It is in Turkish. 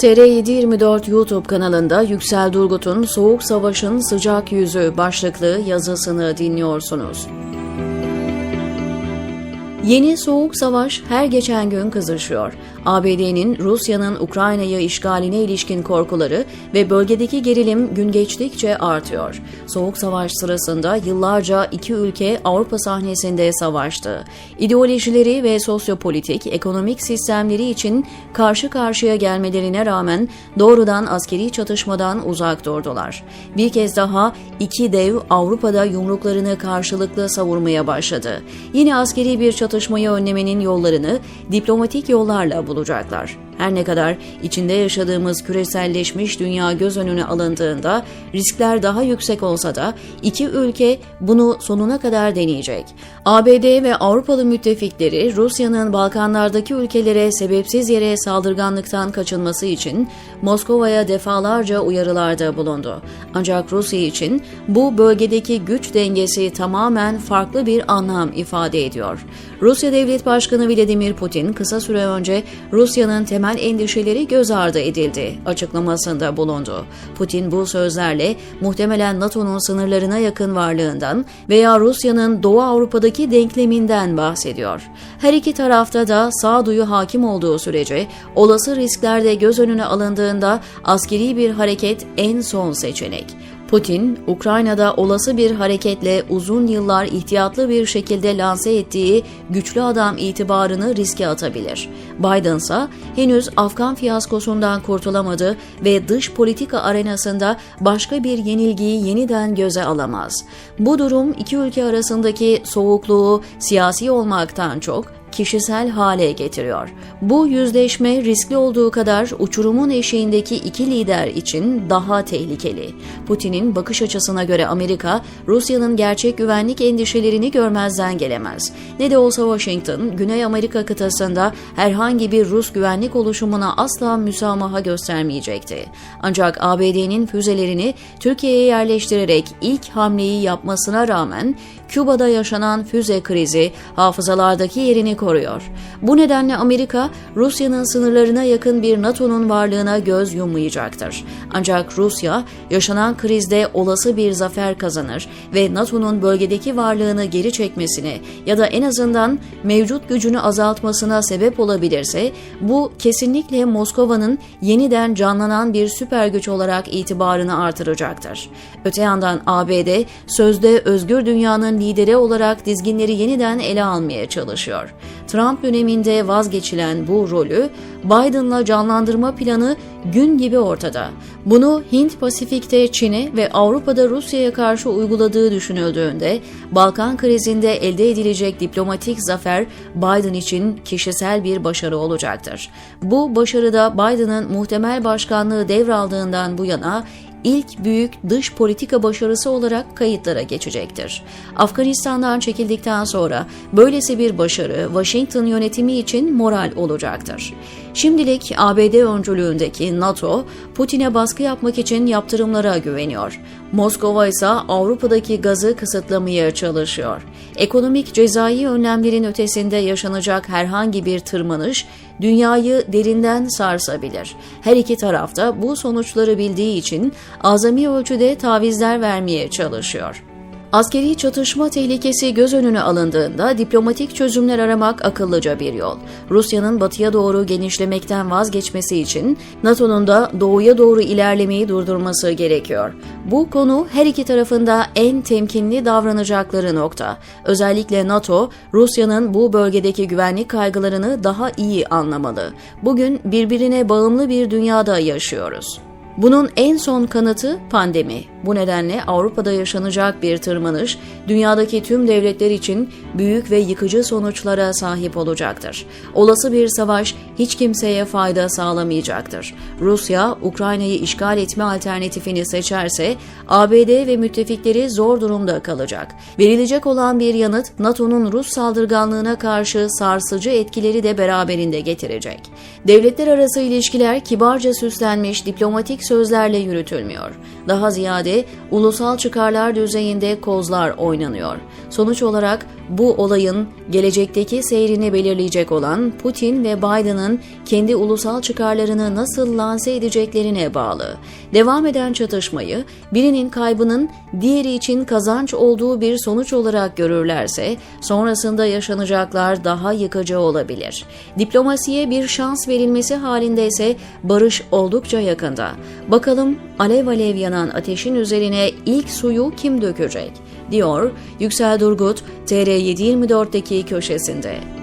TR724 YouTube kanalında Yüksel Durgut'un Soğuk Savaş'ın Sıcak Yüzü başlıklı yazısını dinliyorsunuz. Yeni soğuk savaş her geçen gün kızışıyor. ABD'nin Rusya'nın Ukrayna'yı işgaline ilişkin korkuları ve bölgedeki gerilim gün geçtikçe artıyor. Soğuk savaş sırasında yıllarca iki ülke Avrupa sahnesinde savaştı. İdeolojileri ve sosyopolitik, ekonomik sistemleri için karşı karşıya gelmelerine rağmen doğrudan askeri çatışmadan uzak durdular. Bir kez daha iki dev Avrupa'da yumruklarını karşılıklı savurmaya başladı. Yine askeri bir çatışmayı önlemenin yollarını diplomatik yollarla bulacaklar. Her ne kadar içinde yaşadığımız küreselleşmiş dünya göz önüne alındığında riskler daha yüksek olsa da iki ülke bunu sonuna kadar deneyecek. ABD ve Avrupalı müttefikleri Rusya'nın Balkanlardaki ülkelere sebepsiz yere saldırganlıktan kaçınması için Moskova'ya defalarca uyarılarda bulundu. Ancak Rusya için bu bölgedeki güç dengesi tamamen farklı bir anlam ifade ediyor. Rusya Devlet Başkanı Vladimir Putin kısa süre önce Rusya'nın temel endişeleri göz ardı edildi açıklamasında bulundu. Putin bu sözlerle muhtemelen NATO'nun sınırlarına yakın varlığından veya Rusya'nın Doğu Avrupa'daki denkleminden bahsediyor. Her iki tarafta da sağduyu hakim olduğu sürece olası riskler de göz önüne alındığında askeri bir hareket en son seçenek. Putin, Ukrayna'da olası bir hareketle uzun yıllar ihtiyatlı bir şekilde lanse ettiği güçlü adam itibarını riske atabilir. Biden ise henüz Afgan fiyaskosundan kurtulamadı ve dış politika arenasında başka bir yenilgiyi yeniden göze alamaz. Bu durum iki ülke arasındaki soğukluğu siyasi olmaktan çok kişisel hale getiriyor. Bu yüzleşme riskli olduğu kadar uçurumun eşiğindeki iki lider için daha tehlikeli. Putin'in bakış açısına göre Amerika, Rusya'nın gerçek güvenlik endişelerini görmezden gelemez. Ne de olsa Washington, Güney Amerika kıtasında herhangi bir Rus güvenlik oluşumuna asla müsamaha göstermeyecekti. Ancak ABD'nin füzelerini Türkiye'ye yerleştirerek ilk hamleyi yapmasına rağmen Küba'da yaşanan füze krizi hafızalardaki yerini koruyor. Bu nedenle Amerika, Rusya'nın sınırlarına yakın bir NATO'nun varlığına göz yummayacaktır. Ancak Rusya, yaşanan krizde olası bir zafer kazanır ve NATO'nun bölgedeki varlığını geri çekmesine ya da en azından mevcut gücünü azaltmasına sebep olabilirse, bu kesinlikle Moskova'nın yeniden canlanan bir süper güç olarak itibarını artıracaktır. Öte yandan ABD, sözde özgür dünyanın lideri olarak dizginleri yeniden ele almaya çalışıyor. Trump döneminde vazgeçilen bu rolü Biden'la canlandırma planı gün gibi ortada. Bunu Hint-Pasifik'te Çin'e ve Avrupa'da Rusya'ya karşı uyguladığı düşünüldüğünde Balkan krizinde elde edilecek diplomatik zafer Biden için kişisel bir başarı olacaktır. Bu başarıda Biden'ın muhtemel başkanlığı devraldığından bu yana ilk büyük dış politika başarısı olarak kayıtlara geçecektir. Afganistan'dan çekildikten sonra böylesi bir başarı Washington yönetimi için moral olacaktır. Şimdilik ABD öncülüğündeki NATO, Putin'e baskı yapmak için yaptırımlara güveniyor. Moskova ise Avrupa'daki gazı kısıtlamaya çalışıyor. Ekonomik cezai önlemlerin ötesinde yaşanacak herhangi bir tırmanış dünyayı derinden sarsabilir. Her iki tarafta bu sonuçları bildiği için azami ölçüde tavizler vermeye çalışıyor. Askeri çatışma tehlikesi göz önüne alındığında diplomatik çözümler aramak akıllıca bir yol. Rusya'nın batıya doğru genişlemekten vazgeçmesi için NATO'nun da doğuya doğru ilerlemeyi durdurması gerekiyor. Bu konu her iki tarafında en temkinli davranacakları nokta. Özellikle NATO, Rusya'nın bu bölgedeki güvenlik kaygılarını daha iyi anlamalı. Bugün birbirine bağımlı bir dünyada yaşıyoruz. Bunun en son kanıtı pandemi. Bu nedenle Avrupa'da yaşanacak bir tırmanış dünyadaki tüm devletler için büyük ve yıkıcı sonuçlara sahip olacaktır. Olası bir savaş hiç kimseye fayda sağlamayacaktır. Rusya, Ukrayna'yı işgal etme alternatifini seçerse ABD ve müttefikleri zor durumda kalacak. Verilecek olan bir yanıt NATO'nun Rus saldırganlığına karşı sarsıcı etkileri de beraberinde getirecek. Devletler arası ilişkiler kibarca süslenmiş diplomatik sözlerle yürütülmüyor. Daha ziyade ulusal çıkarlar düzeyinde kozlar oynanıyor. Sonuç olarak bu olayın gelecekteki seyrini belirleyecek olan Putin ve Biden'ın kendi ulusal çıkarlarını nasıl lanse edeceklerine bağlı. Devam eden çatışmayı birinin kaybının diğeri için kazanç olduğu bir sonuç olarak görürlerse sonrasında yaşanacaklar daha yıkıcı olabilir. Diplomasiye bir şans verilmesi halinde ise barış oldukça yakında. Bakalım alev alev yanan ateşin üzerine ilk suyu kim dökecek? Diyor Yüksel Durgut TR724'deki köşesinde.